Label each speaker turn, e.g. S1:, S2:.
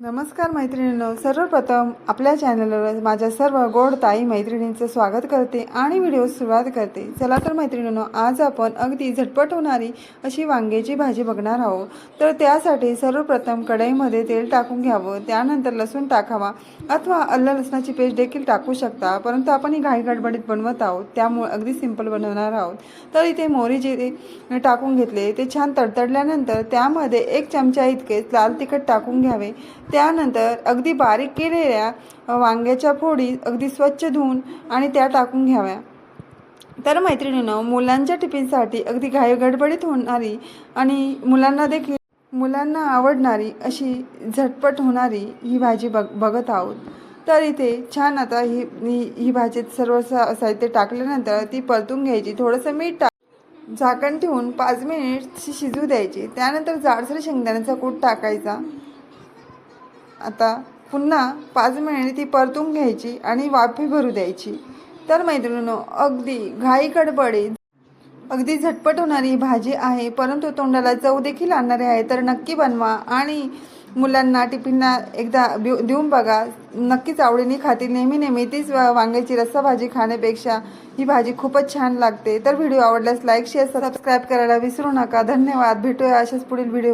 S1: नमस्कार मैत्रिणींनो सर्वप्रथम आपल्या चॅनलवर माझ्या सर्व गोड ताई मैत्रिणींचं स्वागत करते आणि व्हिडिओ सुरुवात करते. चला तर मैत्रिणींनो आज आपण अगदी झटपट होणारी अशी वांग्याची भाजी बघणार आहोत. तर त्यासाठी सर्वप्रथम कढईमध्ये तेल टाकून घ्यावं. त्यानंतर लसूण टाकावा अथवा अल्ल लसणाची पेस्ट देखील टाकू शकता. परंतु आपण ही घाई गडबडीत बनवत आहोत. त्यामुळे अगदी सिंपल बनवणार आहोत. तर इथे मोहरी जे टाकून घेतले ते छान तडतडल्यानंतर त्यामध्ये एक चमचा इतके लाल तिखट टाकून घ्यावे. त्यानंतर अगदी बारीक केलेल्या वांग्याच्या फोडी अगदी स्वच्छ धुवून आणि त्या टाकून घ्याव्या. तर मैत्रिणीनं मुलांच्या टिफिनसाठी अगदी घाई गडबडीत होणारी आणि मुलांना देखील मुलांना आवडणारी अशी झटपट होणारी ही भाजी बघ बघत आहोत. तर इथे छान आता ही ही भाजीत सर्व साहित्य टाकल्यानंतर ती परतून घ्यायची. थोडंसं मीठ टाक झाकण ठेवून पाच मिनिट शिजू द्यायची. त्यानंतर जाडसर शेंगदाण्याचा कूट टाकायचा. आता पुन्हा पाच मिनिटे ती परतून घ्यायची आणि वाफी भरू द्यायची. तर मैत्रिणीनो अगदी घाई गडबडीत अगदी झटपट होणारी भाजी आहे. परंतु तोंडाला चव देखील आणणारी आहे. तर नक्की बनवा आणि मुलांना टिफिनला एकदा देऊ देऊन बघा. नक्कीच आवडीने खातील नेहमी नेहमी तीच वांग्याची रस्सा भाजी खाण्यापेक्षा ही भाजी खूपच छान लागते. तर व्हिडिओ आवडल्यास लाईक शेअर सबस्क्राईब करायला विसरू नका. धन्यवाद. भेटूया अशाच पुढील व्हिडिओ